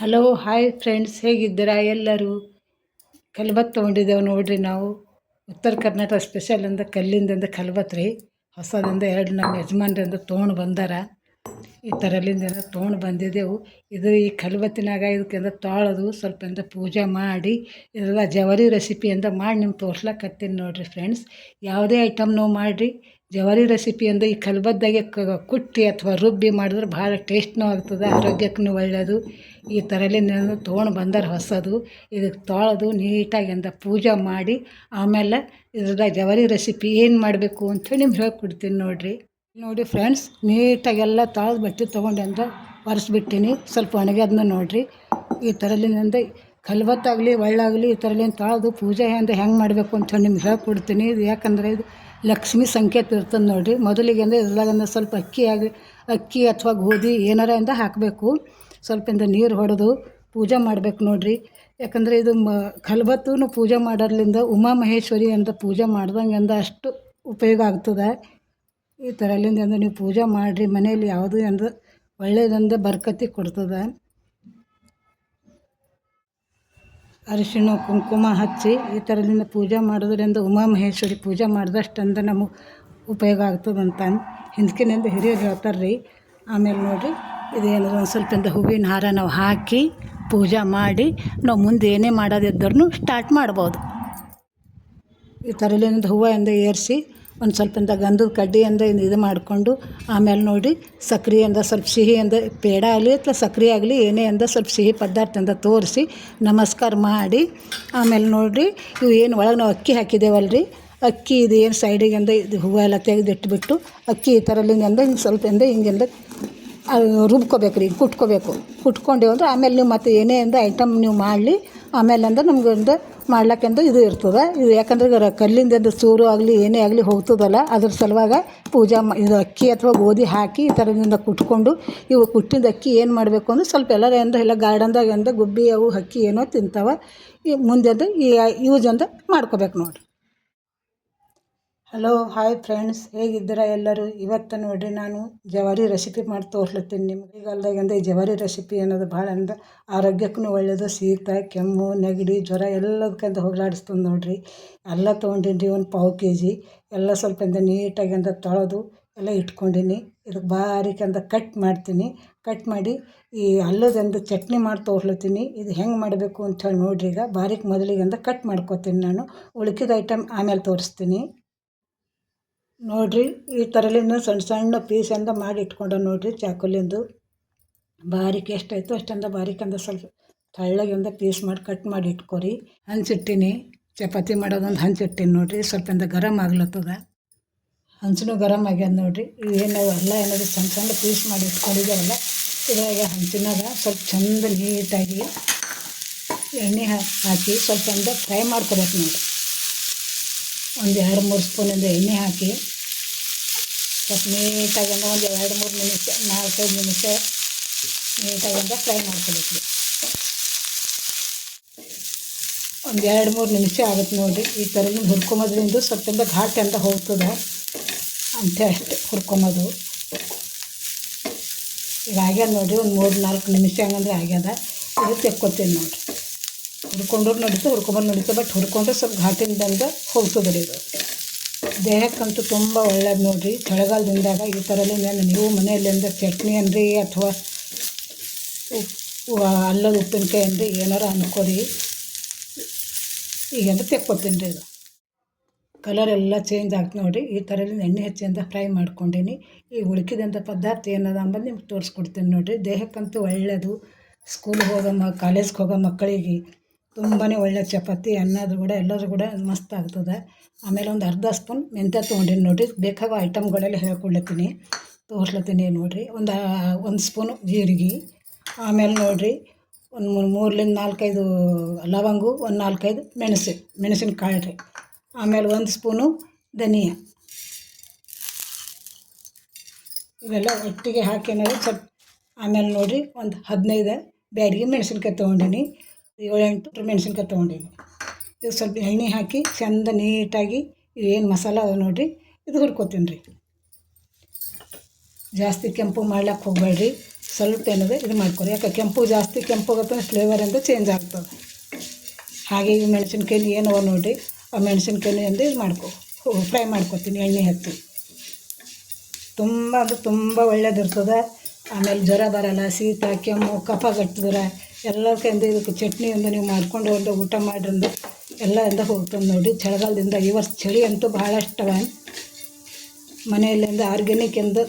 Hello hi friends ಹೇಗಿದ್ದೀರಾ ಎಲ್ಲರೂ? ಕಲ್ಬತ್ ತೊಗೊಂಡಿದ್ದೇವೆ ನೋಡಿರಿ ನಾವು. ಉತ್ತರ ಕರ್ನಾಟಕ ಸ್ಪೆಷಲ್ ಅಂದ ಕಲ್ಲಿಂದ ಕಲ್ಬತ್ ರೀ. ಹೊಸದಿಂದ ಎರಡು ನಮ್ಮ ಯಜಮಾನ್ರಿಂದ ತೊಗೊಂಡು ಬಂದಾರ. ಈ ಥರಲಿಂದ ತೊಗೊಂಡು ಬಂದಿದ್ದೆವು. ಇದು ಈ ಕಲ್ಬತ್ತಿನಾಗ ಇದಕ್ಕೆಂದ ತೊಳೆದು, ಸ್ವಲ್ಪ ಎಂದ ಪೂಜೆ ಮಾಡಿ, ಇದೆಲ್ಲ ಜವರಿ ರೆಸಿಪಿ ಅಂತ ಮಾಡಿ ನಿಮ್ಗೆ ತೋರ್ಸ್ಲಕತ್ತೀನಿ ನೋಡಿರಿ ಫ್ರೆಂಡ್ಸ್ ಯಾವುದೇ ಐಟಮ್ನೂ ಮಾಡಿರಿ. ಜವಾರಿ ರೆಸಿಪಿ ಅಂದರೆ ಈ ಕಲ್ಬದ್ದಾಗೆ ಕುಟ್ಟಿ ಅಥವಾ ರುಬ್ಬಿ ಮಾಡಿದ್ರೆ ಭಾಳ ಟೇಸ್ಟ್ನೂ ಆಗ್ತದೆ ಆರೋಗ್ಯಕ್ಕೂ ಒಳ್ಳೆಯದು ಈ ಥರಲಿಂದ ತೊಗೊಂಡು ಬಂದರೆ ಹೊಸದು. ಇದಕ್ಕೆ ತೊಳೆದು ನೀಟಾಗಿ ಅಂತ ಪೂಜೆ ಮಾಡಿ, ಆಮೇಲೆ ಇದ್ರದ್ದು ಜವಾರಿ ರೆಸಿಪಿ ಏನು ಮಾಡಬೇಕು ಅಂಥೇಳಿ ನಿಮ್ಗೆ ಹೇಳ್ಕೊಡ್ತೀನಿ ನೋಡಿರಿ. ನೋಡಿ ಫ್ರೆಂಡ್ಸ್ ನೀಟಾಗಿ ಎಲ್ಲ ತೊಳೆದು ಬಟ್ಟೆ ತೊಗೊಂಡು ಅಂದ್ರೆ ಒರೆಸ್ಬಿಟ್ಟಿನಿ. ಸ್ವಲ್ಪ ಒಣಗ್ಯದನ್ನ ನೋಡಿರಿ. ಈ ಥರಲಿಂದ ಕಲ್ಬತ್ತಾಗಲಿ ಒಳ್ಳಾಗಲಿ ಈ ಥರಲಿಂದ ತಾಳ್ದು ಪೂಜೆ ಅಂದ್ರೆ ಹೆಂಗೆ ಮಾಡಬೇಕು ಅಂತ ನಿಮ್ಗೆ ಹೇಳ್ಕೊಡ್ತೀನಿ. ಇದು ಯಾಕಂದರೆ ಇದು ಲಕ್ಷ್ಮಿ ಸಂಕೇತ ಇರ್ತದೆ ನೋಡಿರಿ ಮೊದಲಿಗೆ ಅಂದರೆ ಇದ್ರಾಗಂದ ಸ್ವಲ್ಪ ಅಕ್ಕಿ ಆಗಲಿ, ಅಕ್ಕಿ ಅಥವಾ ಗೋಧಿ ಏನಾರ ಇಂದ ಹಾಕಬೇಕು. ಸ್ವಲ್ಪಿಂದ ನೀರು ಹೊಡೆದು ಪೂಜೆ ಮಾಡಬೇಕು ನೋಡಿರಿ. ಯಾಕಂದರೆ ಇದು ಮ ಕಲ್ಬತ್ತೂ ಪೂಜೆ ಮಾಡೋದ್ರಿಂದ ಉಮಾ ಮಹೇಶ್ವರಿ ಅಂತ ಪೂಜೆ ಮಾಡ್ದಂಗೆ ಅಂದ ಅಷ್ಟು ಉಪಯೋಗ ಆಗ್ತದೆ. ಈ ಥರ ಅಲ್ಲಿಂದ ಅಂದ್ರೆ ನೀವು ಪೂಜೆ ಮಾಡಿರಿ. ಮನೆಯಲ್ಲಿ ಯಾವುದು ಅಂದ್ರೆ ಒಳ್ಳೆಯದಂದ ಬರ್ಕತಿ ಕೊಡ್ತದೆ. ಅರಿಶಿಣ, ಕುಂಕುಮ ಹಚ್ಚಿ ಈ ಥರದಿಂದ ಪೂಜೆ ಮಾಡೋದ್ರಿಂದ ಉಮಾಮಹೇಶ್ವರಿ ಪೂಜೆ ಮಾಡಿದಷ್ಟಂದ ನಮಗೆ ಉಪಯೋಗ ಆಗ್ತದಂತ ಹಿಂದ್ಕಿನಿಂದ ಹಿರಿಯರು ಹೇಳ್ತಾರೆ ರೀ ಆಮೇಲೆ ನೋಡಿರಿ ಇದೇನಾದ್ರು ಒಂದು ಸ್ವಲ್ಪಿಂದ ಹೂವಿನ ಹಾರ ನಾವು ಹಾಕಿ ಪೂಜೆ ಮಾಡಿ ನಾವು ಮುಂದೆ ಏನೇ ಮಾಡೋದಿದ್ದರೂ ಸ್ಟಾರ್ಟ್ ಮಾಡ್ಬೋದು. ಈ ಥರಲಿಂದ ಹೂವಿಂದ ಏರಿಸಿ ಒಂದು ಸ್ವಲ್ಪಿಂದ ಗಂಧದ ಕಡ್ಡಿ ಕಡ್ಡಿಯಿಂದ ಇದು ಮಾಡಿಕೊಂಡು ಆಮೇಲೆ ನೋಡಿ ಸಕ್ರೆಯಿಂದ ಸ್ವಲ್ಪ ಸಿಹಿಯಿಂದ ಪೇಡ ಆಗಲಿ ಅಥವಾ ಸಕ್ರೆ ಆಗಲಿ ಏನೇ ಅಂದ ಸ್ವಲ್ಪ ಸಿಹಿ ಪದಾರ್ಥ ಪದಾರ್ಥದಿಂದ ತೋರಿಸಿ ನಮಸ್ಕಾರ ಮಾಡಿ ಆಮೇಲೆ ನೋಡಿರಿ ಇವು ಏನು ಒಳಗೆ ನಾವು ಅಕ್ಕಿ ಹಾಕಿದ್ದೇವಲ್ಲ ರೀ ಅಕ್ಕಿ ಇದು ಏನು ಸೈಡಿಗಿಂದ ಇದು ಹೂವು ಎಲ್ಲ ತೆಗೆದಿಟ್ಬಿಟ್ಟು ಅಕ್ಕಿ ಈ ಥರಲಿಂದ ಹಿಂಗೆ ಸ್ವಲ್ಪಿಂದ ಹಿಂಗಿಂದ ರುಬ್ಕೋಬೇಕು ರೀ, ಕುಟ್ಕೋಬೇಕು. ಕುಟ್ಕೊಂಡೇವು ಅಂದ್ರೆ ಆಮೇಲೆ ನೀವು ಮತ್ತೆ ಏನೇ ಅಂದ್ರೆ ಐಟಮ್ ನೀವು ಮಾಡಲಿ, ಆಮೇಲೆ ಅಂದ್ರೆ ನಮ್ಗೆ ಒಂದು ಮಾಡ್ಲಕ್ಕೆಂದು ಇದು ಇರ್ತದೆ. ಇದು ಯಾಕಂದ್ರೆ ಕಲ್ಲಿಂದ ಚೂರು ಆಗಲಿ, ಏನೇ ಆಗಲಿ ಹೋಗ್ತದಲ್ಲ, ಅದ್ರ ಸಲುವಾಗ ಪೂಜೆ ಇದು ಅಕ್ಕಿ ಅಥವಾ ಗೋಧಿ ಹಾಕಿ ಈ ಥರದಿಂದ ಕುಟ್ಕೊಂಡು, ಇವು ಕುಟ್ಟಿದ ಅಕ್ಕಿ ಏನು ಮಾಡಬೇಕು ಅಂದ್ರೆ ಸ್ವಲ್ಪ ಎಲ್ಲರ ಅಂದ್ರೆ ಎಲ್ಲ ಗಾರ್ಡನ್ದಾಗ ಅಂದ್ರೆ ಗುಬ್ಬಿ ಅವು ಅಕ್ಕಿ ಏನೋ ತಿಂತಾವೆ, ಈ ಮುಂದೆ ಅದು ಈ ಯೂಸ್ ಅಂದ್ರೆ ಮಾಡ್ಕೋಬೇಕು ನೋಡಿರಿ. ಹಲೋ ಹಾಯ್ ಫ್ರೆಂಡ್ಸ್ ಹೇಗಿದ್ದೀರಾ ಎಲ್ಲರೂ? ಇವತ್ತು ನೋಡಿರಿ ನಾನು ಜವಾರಿ ರೆಸಿಪಿ ಮಾಡಿ ತೋರ್ಸ್ಲತ್ತೀನಿ ನಿಮ್ಗೆ. ಅಂದರೆ ಈ ಜವಾರಿ ರೆಸಿಪಿ ಅನ್ನೋದು ಭಾಳ ಅಂದ್ರೆ ಆರೋಗ್ಯಕ್ಕೂ ಒಳ್ಳೆಯದು ಶೀತ, ಕೆಮ್ಮು, ನೆಗಡಿ, ಜ್ವರ ಎಲ್ಲದಕ್ಕಿಂತ ಹೋಗಲಾಡಿಸ್ತದೆ ನೋಡಿರಿ. ಎಲ್ಲ ತೊಗೊಂಡೀನಿ ಒಂದು ಪಾವು ಕೆ ಜಿ ಎಲ್ಲ ಸ್ವಲ್ಪ ಅಂತ ನೀಟಾಗಿ ಅಂತ ತೊಳೆದು ಎಲ್ಲ ಇಟ್ಕೊಂಡಿನಿ. ಇದಕ್ಕೆ ಬಾರಿಕೆ ಅಂತ ಕಟ್ ಮಾಡ್ತೀನಿ. ಕಟ್ ಮಾಡಿ ಈ ಅಲ್ಲದಂದು ಚಟ್ನಿ ಮಾಡಿ ತೋರ್ಸ್ಲತ್ತೀನಿ ಇದು ಹೆಂಗೆ ಮಾಡಬೇಕು ಅಂತ ಹೇಳಿ ನೋಡ್ರಿ ಈಗ. ಬಾರೀಕ್ ಮೊದಲಿಗೆ ಅಂತ ಕಟ್ ಮಾಡ್ಕೊತೀನಿ ನಾನು. ಉಳ್ಕಿದ ಐಟಮ್ ಆಮೇಲೆ ತೋರಿಸ್ತೀನಿ. ನೋಡಿರಿ, ಈ ಥರಲಿಂದ ಸಣ್ಣ ಸಣ್ಣ ಪೀಸ್ ಪೀಸಿಂದ ಮಾಡಿ ಇಟ್ಕೊಂಡೆ ನೋಡಿರಿ ಚಾಕುಲಿಂದು. ಬಾರಿಕೆ ಎಷ್ಟಾಯಿತು ಅಷ್ಟಂದ ಬಾರಿಕಂದ ಸ್ವಲ್ಪ ಸ್ವಲ್ಪ ಒಂದು ಪೀಸ್ ಮಾಡಿ ಕಟ್ ಮಾಡಿ ಇಟ್ಕೊರಿ. ಹಂಚಿಟ್ಟಿನಿ ಚಪಾತಿ ಮಾಡೋದೊಂದು ಹಂಚಿಟ್ಟಿನಿ ನೋಡಿರಿ, ಸ್ವಲ್ಪಿಂದ ಗರಮ್ ಆಗ್ಲತ್ತದ. ಹಂಚನು ಗರಮ್ ಆಗ್ಯದ ನೋಡಿರಿ, ಏನು ಎಲ್ಲ ಏನಾದ್ರು ಸಣ್ಣ ಸಣ್ಣ ಪೀಸ್ ಮಾಡಿ ಇಟ್ಕೊಂಡಿದ್ದೇವಲ್ಲ ಇದ್ರಾಗ ಹಂಚಿನಾಗ ಸ್ವಲ್ಪ ಚಂದ ನೀಟಾಗಿ ಎಣ್ಣೆ ಹಾಕಿ ಸ್ವಲ್ಪ ಅಂದ ಫ್ರೈ ಮಾಡ್ಕೊಬೇಕು ನೋಡಿರಿ. ಒಂದು ಎರಡು ಮೂರು ಸ್ಪೂನಿಂದ ಎಣ್ಣೆ ಹಾಕಿ ಸ್ವಲ್ಪ ನೀಟಾಗಿ ಒಂದು ಎರಡು ಮೂರು ನಿಮಿಷ, ನಾಲ್ಕೈದು ನಿಮಿಷ ನೀಟಾಗಿ ಫ್ರೈ ಮಾಡ್ಕೊಬೇಕು. ಒಂದು ಎರಡು ಮೂರು ನಿಮಿಷ ಆಗುತ್ತೆ ನೋಡಿರಿ ಈ ಥರ ಹುರ್ಕೊಂಬೋದ್ರಿಂದ ಸ್ವಲ್ಪ ಘಾಟ್ ಅಂತ ಹೋಗ್ತದೆ ಅಂತ ಅಷ್ಟೆ ಹುರ್ಕೊಂಬೋದು ಈಗ ಆಗ್ಯದ ನೋಡಿರಿ ಒಂದು ಮೂರು ನಾಲ್ಕು ನಿಮಿಷ ಹಂಗಂದ್ರೆ ಆಗ್ಯದ. ಇದು ತೆಕ್ಕೋತೀನಿ ನೋಡಿರಿ. ಹುರ್ಕೊಂಡ್ರು ನಡೀತು, ಹುರ್ಕೊಂಬಂದು ನಡೀತು ಬಟ್ ಹುರ್ಕೊಂಡ್ರೆ ಸ್ವಲ್ಪ ಘಾಟಿಂದಂಗೆ ಹೋಗ್ತದೆ ರೀ ದೇಹಕ್ಕಂತೂ ತುಂಬ ಒಳ್ಳೇದು ನೋಡಿರಿ. ಚಳಿಗಾಲದಿಂದಾಗ ಈ ಥರಲಿಂದ ನೀವು ಮನೆಯಲ್ಲಿಂದ ಚಟ್ನಿ ಅನ್ರಿ ಅಥವಾ ಉಪ್ಪು ಅಲ್ಲದ ಉಪ್ಪಿನಕಾಯಿ ಅನ್ರಿ ಏನಾರು ಅನ್ಕೋರಿ. ಈಗಂದ್ರೆ ತೆಕ್ಕೊತೀನಿ ರೀ ಇದು. ಕಲರ್ ಎಲ್ಲ ಚೇಂಜ್ ಆಗ್ತದೆ ನೋಡಿರಿ. ಈ ಥರದಿಂದ ಎಣ್ಣೆ ಹೆಚ್ಚಿಂದ ಫ್ರೈ ಮಾಡ್ಕೊಂಡೀನಿ. ಈ ಉಳ್ಕಿದಂಥ ಪದಾರ್ಥ ಏನದ ಅಂಬದು ನಿಮ್ಗೆ ತೋರಿಸ್ಕೊಡ್ತೀನಿ ನೋಡಿರಿ. ದೇಹಕ್ಕಂತೂ ಒಳ್ಳೆಯದು ಸ್ಕೂಲ್ಗೆ ಹೋಗೋ ಮ ಕಾಲೇಜ್ಗೆ ಹೋಗೋ ಮಕ್ಕಳಿಗೆ ತುಂಬಾ ಒಳ್ಳೆ ಚಪಾತಿ ಅನ್ನೋದು ಕೂಡ ಎಲ್ಲರೂ ಕೂಡ ಮಸ್ತ್ ಆಗ್ತದೆ. ಆಮೇಲೆ ಒಂದು ಅರ್ಧ ಸ್ಪೂನ್ ಮೆಂತ್ಯ ತೊಗೊಂಡಿನಿ ನೋಡಿರಿ. ಬೇಕಾಗೋ ಐಟಮ್ಗಳೆಲ್ಲ ಹೇಳ್ಕೊಡ್ಲತ್ತೀನಿ. ತೋರ್ಸ್ಲತ್ತೀನಿ ನೋಡಿರಿ. ಒಂದು ಒಂದು ಸ್ಪೂನು ಜೀರಿಗೆ. ಆಮೇಲೆ ನೋಡಿರಿ, ಒಂದು ಮೂರು ಮೂರರಿಂದ ನಾಲ್ಕೈದು ಲವಂಗು, ಒಂದು ನಾಲ್ಕೈದು ಮೆಣಸು, ಮೆಣಸಿನ್ಕಾಳು ರೀ. ಆಮೇಲೆ ಒಂದು ಸ್ಪೂನು ಧನಿಯಾ. ಇವೆಲ್ಲ ಒಟ್ಟಿಗೆ ಹಾಕಿ ಸ್ವಲ್ಪ, ಆಮೇಲೆ ನೋಡಿರಿ, ಒಂದು ಹದಿನೈದು ಬ್ಯಾಡಿಗೆ ಮೆಣಸಿನ್ಕಾಯಿ ತೊಗೊಂಡೀನಿ. ಏಳೆಂಟು ಮೆಣಸಿನ್ಕಾಯಿ ತೊಗೊಂಡೀನಿ ಇದು ಸ್ವಲ್ಪ ಎಣ್ಣೆ ಹಾಕಿ ಚೆಂದ ನೀಟಾಗಿ ಏನು ಮಸಾಲ ಅದ ನೋಡಿರಿ, ಇದು ಹುರ್ಕೋತೀನಿ ರೀ. ಜಾಸ್ತಿ ಕೆಂಪು ಮಾಡ್ಲಿಕ್ಕೆ ಹೋಗಬೇಡ್ರಿ, ಸ್ವಲ್ಪ ಏನದ ಇದು ಮಾಡ್ಕೊರಿ. ಯಾಕೆ ಕೆಂಪು ಜಾಸ್ತಿ ಕೆಂಪು ಆಗುತ್ತೆ ಫ್ಲೇವರ್ ಅಂತ ಚೇಂಜ್ ಆಗ್ತದೆ. ಹಾಗೆ ಈ ಮೆಣಸಿನ್ಕಾಯಿ ಏನವ ನೋಡಿರಿ, ಆ ಮೆಣಸಿನ್ಕಾಯಿ ಅಂದ್ರೆ ಇದು ಮಾಡ್ಕೊ ಫ್ರೈ ಮಾಡ್ಕೊತೀನಿ ಎಣ್ಣೆ ಹತ್ತಿ ತುಂಬ ಅಂದ್ರೆ ತುಂಬ ಒಳ್ಳೇದಿರ್ತದೆ. ಆಮೇಲೆ ಜ್ವರ ಬರಲ್ಲ, ಶೀತ, ಕೆಮ್ಮು, ಕಫ ಗಟ್ಟಿದ್ರೆ ಎಲ್ಲಕ್ಕಿಂತ ಇದಕ್ಕೆ ಚಟ್ನಿ ಒಂದು ನೀವು ಮಾಡ್ಕೊಂಡು ಒಂದು ಊಟ ಮಾಡ್ರಿಂದ ಎಲ್ಲ ಎಂದ ಹೋಗ್ತದೆ ನೋಡಿ. ಚಳಿಗಾಲದಿಂದ ಈ ವರ್ಷ ಚಳಿ ಅಂತೂ ಭಾಳಷ್ಟವ ಮನೆಯಲ್ಲಿಂದ ಆರ್ಗ್ಯಾನಿಕ್ ಎಂದು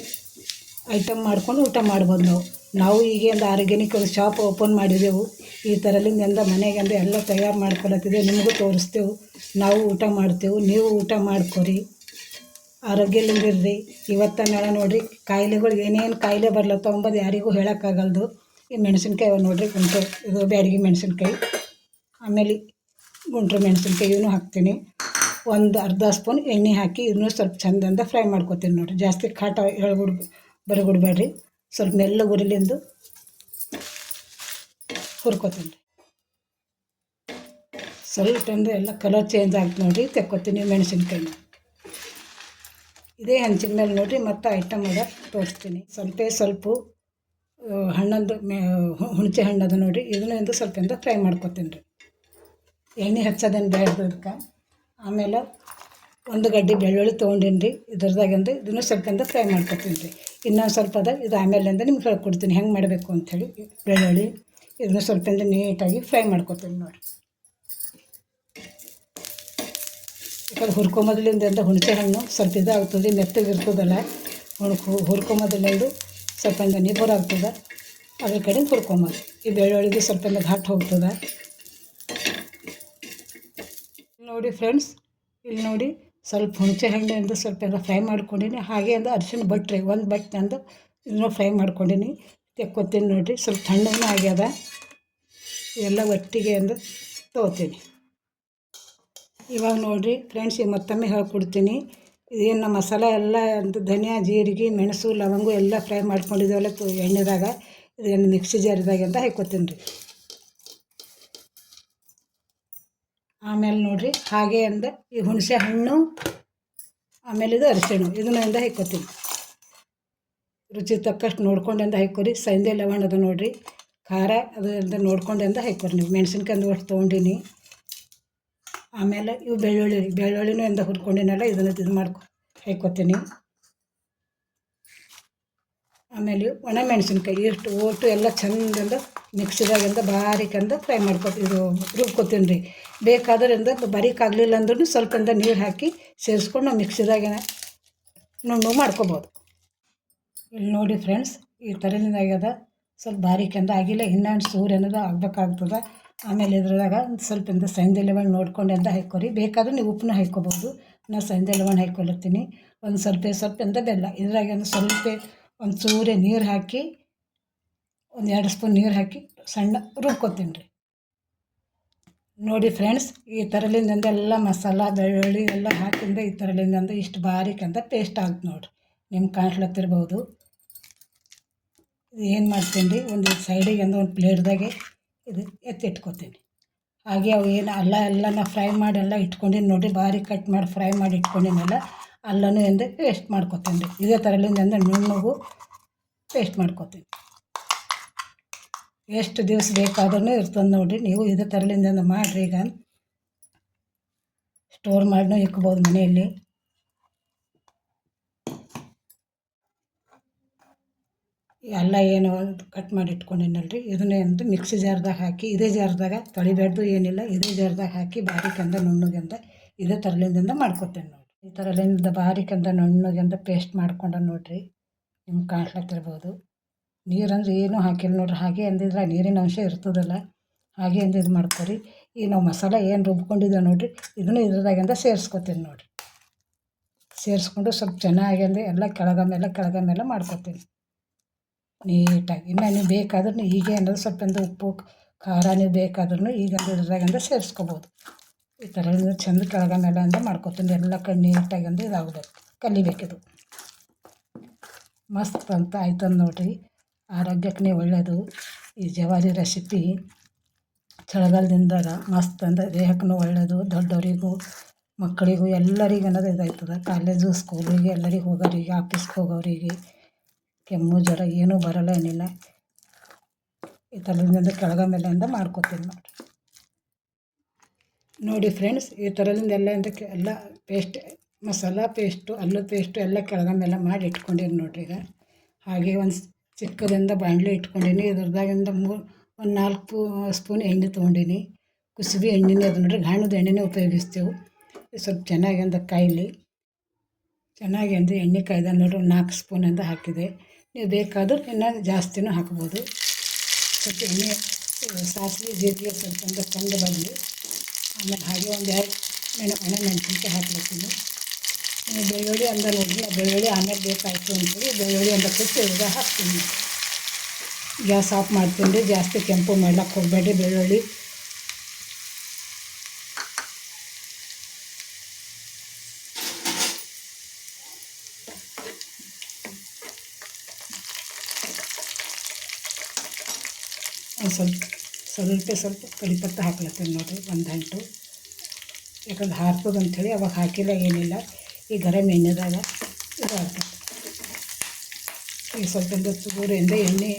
ಐಟಮ್ ಮಾಡ್ಕೊಂಡು ಊಟ ಮಾಡ್ಬೋದು ನಾವು. ನಾವು ಈಗ ಒಂದು ಆರ್ಗ್ಯಾನಿಕ್ ಒಂದು ಶಾಪ್ ಓಪನ್ ಮಾಡಿದೆವು. ಈ ಥರಲಿಂದ ಮನೆಗೆಂದು ಎಲ್ಲ ತಯಾರು ಮಾಡ್ಕೊಳತ್ತಿದೆ. ನಿಮಗೂ ತೋರಿಸ್ತೇವೆ. ನಾವು ಊಟ ಮಾಡ್ತೇವೆ. ನೀವು ಊಟ ಮಾಡ್ಕೊರಿ. ಆರೋಗ್ಯದಿಂದ ಇರ್ರಿ ಇವತ್ತ ನಾಳೆ ನೋಡಿರಿ, ಕಾಯಿಲೆಗಳು ಏನೇನು ಕಾಯಿಲೆ ಬರ್ಲತ್ತ ಅಂಬದು ಯಾರಿಗೂ ಹೇಳೋಕ್ಕಾಗಲ್ದು. ಈ ಮೆಣಸಿನ್ಕಾಯಿ ನೋಡಿರಿ ಗುಂಟೆ ಇದು ಬ್ಯಾಡಗಿ ಮೆಣಸಿನ್ಕಾಯಿ. ಆಮೇಲೆ ಗುಂಟ್ರ ಮೆಣಸಿನ್ಕಾಯಿ ಇವನು ಹಾಕ್ತೀನಿ. ಒಂದು ಅರ್ಧ ಸ್ಪೂನ್ ಎಣ್ಣೆ ಹಾಕಿ ಇದನ್ನು ಸ್ವಲ್ಪ ಚಂದಂದ ಫ್ರೈ ಮಾಡ್ಕೊತೀನಿ ನೋಡಿರಿ. ಜಾಸ್ತಿ ಖಾಟ ಎಳ್ಗುಡ್, ಬರಗುಡ್ಬೇಡ್ರಿ. ಸ್ವಲ್ಪ ಮೆಲ್ಲ ಉರಿಲಿಂದು ಹುರ್ಕೋತೀನಿ. ಸ್ವಲ್ಪ ಅಂದ್ರೆ ಎಲ್ಲ ಕಲರ್ ಚೇಂಜ್ ಆಗ್ತದೆ ನೋಡಿರಿ, ತೆಕ್ಕೋತೀನಿ ಮೆಣಸಿನ್ಕಾಯಿನ. ಇದೇ ಹಂಚಿನ ಮೇಲೆ ನೋಡಿರಿ, ಮತ್ತೆ ಐಟಮ್ ಅದ ತೋರಿಸ್ತೀನಿ. ಸ್ವಲ್ಪ ಸ್ವಲ್ಪ ಹಣ್ಣಂದು, ಮೇ ಹುಣಸೆ ಅದು ನೋಡಿರಿ ಇದನ್ನ ಎಂದು ಸ್ವಲ್ಪ ಎಂದು ಫ್ರೈ ಮಾಡ್ಕೊತೀನಿ ರೀ. ಎಣ್ಣೆ ಹಚ್ಚೋದೇನು ಬೇಡ್ದು ಇದಕ್ಕೆ. ಆಮೇಲೆ ಒಂದು ಗಡ್ಡೆ ಬೆಳ್ಳುಳ್ಳಿ ತೊಗೊಂಡೀನಿ ರೀ ಇದ್ರದಾಗಿಂದ ಇದನ್ನು ಸ್ವಲ್ಪಂದ ಫ್ರೈ ಮಾಡ್ಕೊತೀನಿ ರೀ. ಇನ್ನೊಂದು ಸ್ವಲ್ಪ ಅದ, ಇದು ಆಮೇಲಿಂದ ನಿಮ್ಗೆ ಹೇಳ್ಕೊಡ್ತೀನಿ, ಹೆಂಗೆ ಮಾಡಬೇಕು ಅಂಥೇಳಿ. ಬೆಳ್ಳುಳ್ಳಿ, ಇದನ್ನು ಸ್ವಲ್ಪಂದ ನೀಟಾಗಿ ಫ್ರೈ ಮಾಡ್ಕೊತೀನಿ ನೋಡಿ ಯಾಕಂದ್ರೆ ಹುರ್ಕೊಂಬದ್ಲಿಂದ ಹುಣಸೆ ಹಣ್ಣು ಸ್ವಲ್ಪ ಇದಾಗ್ತದೆ, ಮೆತ್ತಗಿರ್ತದಲ್ಲ. ಹುಣ್ಕೊ ಹುರ್ಕೊಂಬದ್ಲಿಂದು ಸ್ವಲ್ಪ ನಿಬ್ಬರ ಆಗ್ತದೆ. ಅದ್ರ ಕಡೆ ಹುರ್ಕೊಂಬೋದು ಈ ಬೆಳ್ಳುಳ್ಳಿಗೆ ಸ್ವಲ್ಪ ಘಾಟ್ ಹೋಗ್ತದೆ. ನೋಡಿ ಫ್ರೆಂಡ್ಸ್ ಇಲ್ಲಿ ನೋಡಿ ಸ್ವಲ್ಪ ಹುಣಸೆ ಹಣ್ಣಿಂದ ಸ್ವಲ್ಪ ಎಲ್ಲ ಫ್ರೈ ಮಾಡ್ಕೊಂಡಿನಿ. ಹಾಗೆ ಅಂದ್ರೆ ಅರ್ಶಿನ ಬಟ್ರಿ ಒಂದು ಬಟ್ನಂದು ಇದನ್ನು ಫ್ರೈ ಮಾಡ್ಕೊಂಡಿನಿ. ತೆಕ್ಕೊತೀನಿ ನೋಡಿರಿ, ಸ್ವಲ್ಪ ತಣ್ಣಗೂ ಆಗ್ಯದ. ಎಲ್ಲ ಒಟ್ಟಿಗೆ ಅಂದು ತೊಗೋತೀನಿ. ಇವಾಗ ನೋಡಿರಿ ಫ್ರೆಂಡ್ಸ್ ಈಗ ಮತ್ತೊಮ್ಮೆ ಹೇಳ್ಕೊಡ್ತೀನಿ. ನಮ್ಮ ಮಸಾಲೆ ಎಲ್ಲ ಅಂತ ಧನಿಯಾ, ಜೀರಿಗೆ, ಮೆಣಸು, ಲವಂಗ ಎಲ್ಲ ಫ್ರೈ ಮಾಡ್ಕೊಂಡಿದ್ದೇವಲ್ಲ ತು ಎಣ್ಣೆದಾಗ. ಇದನ್ನು ಮಿಕ್ಸಿ ಜಾರಿದಾಗ ಅಂತ ಹಾಕ್ಕೊತೀನಿ ರೀ. ಆಮೇಲೆ ನೋಡಿರಿ ಹಾಗೆ ಅಂದ ಈ ಹುಣಸೆ ಹಣ್ಣು, ಆಮೇಲೆ ಇದು ಅರಿಶಿಣ ಇದನ್ನಿಂದ ಹಾಕ್ಕೊತೀನಿ. ರುಚಿ ತಕ್ಕಷ್ಟು ನೋಡ್ಕೊಂಡೆಂದ ಹಾಕ್ಕೊರಿ. ಸೈಂದೆ ಲವಣ ಅದು ನೋಡಿರಿ. ಖಾರ ಅದರಿಂದ ನೋಡ್ಕೊಂಡೆಂದ ಹಾಕ್ಕೊರಿ ನೀವು. ಮೆಣಸಿನ್ಕಾಯಿ ಒಟ್ಟು ತೊಗೊಂಡಿನಿ. ಆಮೇಲೆ ಇವು ಬೆಳ್ಳುಳ್ಳಿ, ಬೆಳ್ಳುಳ್ಳಿನೂ ಎಂದ ಹುರ್ಕೊಂಡಿನಲ್ಲ, ಇದನ್ನು ಇದು ಮಾಡ್ಕೊ ಹಾಕ್ಕೊತೀನಿ ಆಮೇಲೆ ಒಣ ಮೆಣಸಿನ್ಕಾಯಿ ಇಷ್ಟು ಒಟ್ಟು ಎಲ್ಲ ಚಂದಿಂದ ಮಿಕ್ಸಿದಾಗಿಂದ ಬಾರಿಕಂದ ಫ್ರೈ ಮಾಡ್ಕೊತೀವಿ ಇದು ರುಬ್ಕೊತೀನಿ ರೀ. ಬೇಕಾದ್ರಿಂದ ಬರಿಕಾಗ್ಲಿಲ್ಲ ಅಂದ್ರೂ ಸ್ವಲ್ಪಂದ ನೀರು ಹಾಕಿ ಸೇರಿಸ್ಕೊಂಡು ನಾವು ನುಣ್ಣು ಮಾಡ್ಕೊಬೋದು. ಇಲ್ಲಿ ನೋಡಿ ಫ್ರೆಂಡ್ಸ್, ಈ ಥರದಿಂದಾಗ್ಯದ ಸ್ವಲ್ಪ ಬಾರಿಕಂದ ಆಗಿಲ್ಲ ಇನ್ನೊಂದು ಸೂರ್ಯನದ ಆಗ್ಬೇಕಾಗ್ತದೆ. ಆಮೇಲೆ ಇದ್ರದಾಗ ಒಂದು ಸ್ವಲ್ಪ ಇಂದ ಸೈಂದೆ ಲೆಮನ್ ನೋಡ್ಕೊಂಡು ಅಂತ ಹಾಕೋರಿ ಬೇಕಾದ್ರೆ ನೀವು ಉಪ್ಪನ್ನ ಹಾಕ್ಕೊಬೋದು ನಾನು ಸೈಂದೆ ಲವಣ ಹಾಕ್ಕೊಳತ್ತೀನಿ ಒಂದು ಸ್ವಲ್ಪ ಸ್ವಲ್ಪ ಎಂದ ಬೆಲ್ಲ. ಇದ್ರಾಗ ಒಂದು ಸ್ವಲ್ಪ ಒಂದು ಚೂರೆ ನೀರು ಹಾಕಿ, ಒಂದು ಎರಡು ಸ್ಪೂನ್ ನೀರು ಹಾಕಿ ಸಣ್ಣ ರುಬ್ಕೊತೀನಿ ರೀ ನೋಡಿ ಫ್ರೆಂಡ್ಸ್, ಈ ಥರಲಿಂದ ಎಲ್ಲ ಮಸಾಲ, ಬೆಳ್ಳುಳ್ಳಿ ಎಲ್ಲ ಹಾಕಿಂದ ಈ ಥರಲಿಂದ ಇಷ್ಟು ಬಾರೀಕ್ ಅಂತ ಪೇಸ್ಟ್ ಆಗುತ್ತೆ ನೋಡಿರಿ. ನಿಮ್ಮ ಕಾಣ್ಲತ್ತಿರ್ಬೋದು. ಏನು ಮಾಡ್ತೀನಿ ರೀ ಒಂದು ಸೈಡಿಗೆ ಒಂದು ಪ್ಲೇಟ್ದಾಗೆ ಇದು ಎತ್ತಿಟ್ಕೊತೀನಿ ಹಾಗೆ ಅವು ಏನು ಅಲ್ಲ, ಎಲ್ಲನ ಫ್ರೈ ಮಾಡಿ ಎಲ್ಲ ಇಟ್ಕೊಂಡಿನಿ ನೋಡಿ ಬಾರಿ ಕಟ್ ಮಾಡಿ ಫ್ರೈ ಮಾಡಿ ಇಟ್ಕೊಂಡಿನಲ್ಲ, ಅಲ್ಲನೂ ಎಂದು ಪೇಸ್ಟ್ ಮಾಡ್ಕೊತೀನಿ ರೀ. ಇದೇ ಥರಲಿಂದ ಅಂದರೆ ನುಣ್ಣಗೂ ಪೇಸ್ಟ್ ಮಾಡ್ಕೊತೀನಿ. ಎಷ್ಟು ದಿವಸ ಬೇಕಾದ್ರೂ ಇರ್ತದೆ ನೋಡಿರಿ ನೀವು ಇದೇ ಥರಲಿಂದ ಮಾಡಿರಿ ಈಗ. ಸ್ಟೋರ್ ಮಾಡಿನೂ ಇಕ್ಬೋದು ಮನೆಯಲ್ಲಿ. ಎಲ್ಲ ಏನು ಕಟ್ ಮಾಡಿ ಇಟ್ಕೊಂಡಿನಲ್ರಿ? ಇದನ್ನೇ ಒಂದು ಮಿಕ್ಸಿ ಜಾರ್ದಾಗ ಹಾಕಿ, ಇದೇ ಜಾರ್ದಾಗ ತೊಳಿಬೇಡ್ದು ಏನಿಲ್ಲ, ಇದೇ ಜಾರ್ದಾಗ ಹಾಕಿ ಬಾರಿಕಂದ ನುಣ್ಣಗಂದ ಇದೇ ಥರಲಿಂದ ಮಾಡ್ಕೊತೇನೆ ನೋಡಿರಿ. ಈ ಥರಲಿಂದ ಬಾರಿಕಂದ ನುಣ್ಣುಗೆಂದ ಪೇಸ್ಟ್ ಮಾಡ್ಕೊಂಡ ನೋಡಿರಿ ನಿಮ್ಗೆ ಕಾಣ್ಲತ್ತಿರ್ಬೋದು ನೀರಂದ್ರೆ ಏನೂ ಹಾಕಿಲ್ಲ ನೋಡ್ರಿ, ಹಾಗೆ ಅಂದಿದ್ರೆ ನೀರಿನ ಅಂಶ ಇರ್ತದಲ್ಲ, ಹಾಗೆ ಅಂದು ಇದು ಮಾಡ್ಕೊರಿ. ಈ ನಾವು ಮಸಾಲ ಏನು ರುಬ್ಕೊಂಡಿದ್ದೇವೆ ನೋಡಿರಿ, ಇದನ್ನು ಇದ್ರದಾಗಿಂದ ಸೇರಿಸ್ಕೊತೀನಿ ನೋಡಿರಿ. ಸೇರಿಸ್ಕೊಂಡು ಸ್ವಲ್ಪ ಚೆನ್ನಾಗಿ ಅಂದರೆ ಎಲ್ಲ ಕೆಳಗ ಮೇಲೆ ಕೆಳಗ ಮೇಲೆ ಮಾಡ್ಕೊತೀನಿ. ನೀಟಾಗಿ ನೀವು ಬೇಕಾದ್ರೂ ಹೀಗೆ ಅನ್ನೋದು ಸ್ವಲ್ಪ ಒಂದು ಉಪ್ಪು ಖಾರ ನೀವು ಬೇಕಾದ್ರೂ ಈಗ ಇದ್ರಾಗಂದ ಸೇರಿಸ್ಕೊಬೋದು. ಈ ಥರ ಚಂದ ಕೆಳಗ ಮೇಲೆ ಅಂತ ಮಾಡ್ಕೊತೀನಿ. ಎಲ್ಲ ಕಡೆ ನೀಟಾಗಿ ಅಂದ್ರೆ ಇದಾಗಬೇಕು. ಕಲಿಬೇಕಿದು. ಮಸ್ತ್ ಅಂತ ಆಯ್ತಂದು ನೋಡಿರಿ. ಆರೋಗ್ಯಕ್ಕೆ ಒಳ್ಳೆಯದು ಈ ಜವಾರಿ ರೆಸಿಪಿ ಚಳಿಗಾಲದಿಂದ ಮಸ್ತ್ ಅಂದ್ರೆ ದೇಹಕ್ಕೂ ಒಳ್ಳೆಯದು ದೊಡ್ಡವರಿಗೂ ಮಕ್ಕಳಿಗೂ ಎಲ್ಲರಿಗೂ ಅನ್ನೋದು ಇದಾಯ್ತದ. ಕಾಲೇಜು, ಸ್ಕೂಲಿಗೆ ಎಲ್ಲರಿಗೆ ಹೋಗೋರಿಗೆ, ಆಫೀಸ್ಗೆ ಹೋಗೋರಿಗೆ. ಕೆಮ್ಮು ಜ್ವರ ಏನೂ ಬರಲ್ಲ, ಏನಿಲ್ಲ. ಈ ಥರದಿಂದ ಕೆಳಗ ಮೇಲೆಯಿಂದ ಮಾಡ್ಕೋತೀನಿ ನೋಡಿ ನೋಡಿ ಫ್ರೆಂಡ್ಸ್ ಈ ಥರದಿಂದ ಎಲ್ಲ ಎಲ್ಲ ಪೇಸ್ಟ್ ಮಸಾಲ ಪೇಸ್ಟು ಅಲ್ಲದ ಪೇಸ್ಟು ಎಲ್ಲ ಕೆಳಗ ಮೇಲೆ ಮಾಡಿ ಇಟ್ಕೊಂಡಿನಿ ನೋಡಿರಿ ಈಗ. ಹಾಗೆ ಒಂದು ಚಿಕ್ಕದಿಂದ ಬಾಣಲೆ ಇಟ್ಕೊಂಡೀನಿ, ಇದ್ರದಾಗಿಂದ ಮೂರು ಒಂದು ನಾಲ್ಕು ಸ್ಪೂನ್ ಎಣ್ಣೆ ತೊಗೊಂಡೀನಿ. ಕುಸುಬಿ ಎಣ್ಣೆನೇ ಅದು ನೋಡಿರಿ, ಗಾಣದ ಎಣ್ಣೆನೇ ಉಪಯೋಗಿಸ್ತೇವೆ. ಸ್ವಲ್ಪ ಚೆನ್ನಾಗಿ ಅಂದ ಕಾಯಿಲಿ. ಚೆನ್ನಾಗಿ ಅಂದರೆ ಎಣ್ಣೆ ಕಾಯ್ದ ನೋಡಿರಿ ನಾಲ್ಕು ಸ್ಪೂನ್ ಅಂತ ಹಾಕಿದೆ. ನೀವು ಬೇಕಾದರೂ ಇನ್ನೂ ಜಾಸ್ತಿನೂ ಹಾಕ್ಬೋದು. ಸ್ವಲ್ಪ ಎಣ್ಣೆ ಸಾಸಿವೆ, ಜೀರಿಗೆ ಸ್ವಲ್ಪ ಅಂದ್ರೆ ಕಂಡು ಬರಲಿ ಆಮೇಲೆ ಹಾಗೆ ಒಂದು ಎರಡು ಮೆಣ ಒಣ ಮೆಣಸಿನಕಾಯಿ ನೀವು ಬೆಳ್ಳುಳ್ಳಿ ಅಂದ ನೋಡಿ ನಾ ಬೆಳ್ಳುಳ್ಳಿ ಆಮೇಲೆ ಬೇಕಾಯಿತು ಅಂತೇಳಿ ಬೆಳ್ಳುಳ್ಳಿ ಅಂದ ಕೊಟ್ಟು ಈಗ ಹಾಕ್ತೀನಿ. ಗ್ಯಾಸ್ ಆಫ್ ಮಾಡ್ತೀನಿ ಜಾಸ್ತಿ ಕೆಂಪು ಮಾಡ್ಲಕ್ಕೆ ಹೋಗಬೇಡ್ರಿ ಬೆಳ್ಳುಳ್ಳಿ ಸ್ವಲ್ಪ ಸ್ವಲ್ಪ ಸ್ವಲ್ಪ ಕರಿಪತ್ತ ಹಾಕ್ಲತ್ತೀನಿ ನೋಡಿರಿ, ಒಂದು ಗಂಟು ಯಾಕಂದ್ರೆ ಹಾರ್ತದೆ ಅಂಥೇಳಿ ಅವಾಗ ಹಾಕಿಲ್ಲ, ಏನಿಲ್ಲ. ಈ ಗರಂ ಎಣ್ಣೆದಾಗ ಇದು ಹಾಕ್ತದೆ ಈಗ ಸ್ವಲ್ಪ ಚೂರಿಂದ ಎಣ್ಣೆ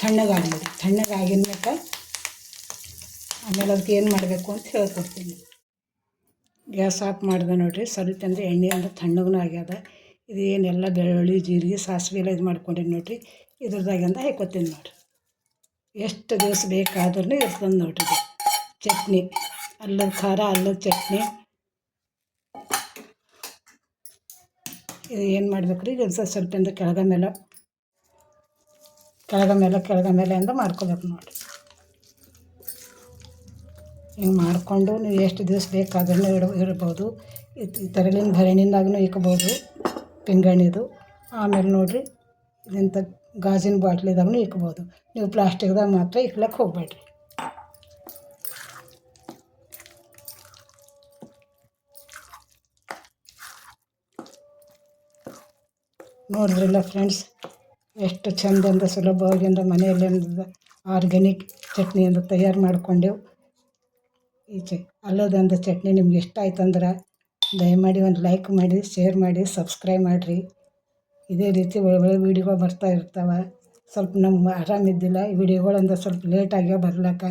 ತಣ್ಣಗಾಗಲಿ ತಣ್ಣಗಾಗಿನ ಮೇಲೆ ಆಮೇಲೆ ಅದಕ್ಕೆ ಏನು ಮಾಡಬೇಕು ಅಂತ ಹೇಳ್ಕೊಡ್ತೀನಿ. ಗ್ಯಾಸ್ ಆಫ್ ಮಾಡಿದೆ ನೋಡಿರಿ, ಸ್ವಲ್ಪ ಅಂದರೆ ಎಣ್ಣೆ ಅಂದ್ರೆ ತಣ್ಣಗೂ ಆಗ್ಯದ. ಇದು ಏನೆಲ್ಲ ಬೆಳ್ಳುಳ್ಳಿ, ಜೀರಿಗೆ ಸಾಸಿವೆ ಎಲ್ಲ ಇದು ಮಾಡ್ಕೊಂಡೀನಿ ನೋಡಿರಿ. ಇದ್ರದಾಗಿಂದ ಹಾಕೋತೀನಿ ನೋಡಿರಿ. ಎಷ್ಟು ದಿವಸ ಬೇಕಾದ್ರೂ ಇರ್ತದೆ ನೋಡಿರಿ ಚಟ್ನಿ, ಅಲ್ಲದ ಖಾರ, ಅಲ್ಲದ ಚಟ್ನಿ. ಇದು ಏನು ಮಾಡ್ಬೇಕು ರೀ ಇದು ಸ್ವಲ್ಪ ಎಂದು ಕೆಳಗ ಮೇಲೆ ಕೆಳಗ ಮೇಲೆ ಕೆಳಗ ಮೇಲೆ ಅಂದ ಮಾಡ್ಕೋಬೇಕು ನೋಡಿ ಹಿಂಗೆ ಮಾಡಿಕೊಂಡು ನೀವು ಎಷ್ಟು ದಿವಸ ಬೇಕಾದ್ರೂ ಇಡ, ಇಡ್ಬೋದು. ಈ ಥರಲಿಂದ ಭರಣಿಂದಾಗೂ ಇಕ್ಬೋದು. ಪಿಂಗಣಿದು. ಆಮೇಲೆ ನೋಡಿರಿ ಇದೆಂಥ ಗಾಜಿನ ಬಾಟ್ಲಿದಾಗೂ ಇಕ್ಬೋದು ನೀವು ಪ್ಲಾಸ್ಟಿಕ್ದಾಗ ಮಾತ್ರ ಇಕ್ಲಕ್ಕೆ ಹೋಗಬೇಡ್ರಿ. ನೋಡಿದ್ರಲ್ಲ ಫ್ರೆಂಡ್ಸ್ ಎಷ್ಟು ಚಂದಂದ ಸುಲಭವಾಗಿಂದ ಮನೆಯಲ್ಲಿ ಆರ್ಗ್ಯಾನಿಕ್ ಚಟ್ನಿಯಿಂದ ತಯಾರು ಮಾಡ್ಕೊಂಡೆವು. ಈಚೆ ಅಲ್ಲದಂದ ಚಟ್ನಿ ನಿಮ್ಗೆ ಇಷ್ಟ ಆಯ್ತಂದ್ರೆ ದಯಮಾಡಿ ಒಂದು ಲೈಕ್ ಮಾಡಿ ಶೇರ್ ಮಾಡಿ ಸಬ್ಸ್ಕ್ರೈಬ್ ಮಾಡಿರಿ. ಇದೇ ರೀತಿ ಒಳ್ಳೊಳ್ಳೆ ಒಳ್ಳೆ ವೀಡಿಯೋಗಳು ಬರ್ತಾ ಇರ್ತಾವೆ. ಸ್ವಲ್ಪ ನಮ್ಗೆ ಆರಾಮಿದ್ದಿಲ್ಲ. ಈ ವಿಡಿಯೋಗಳಂದ್ರೆ ಸ್ವಲ್ಪ ಲೇಟ್ ಆಗ್ಯಾವ ಬರ್ಲಕ್ಕ.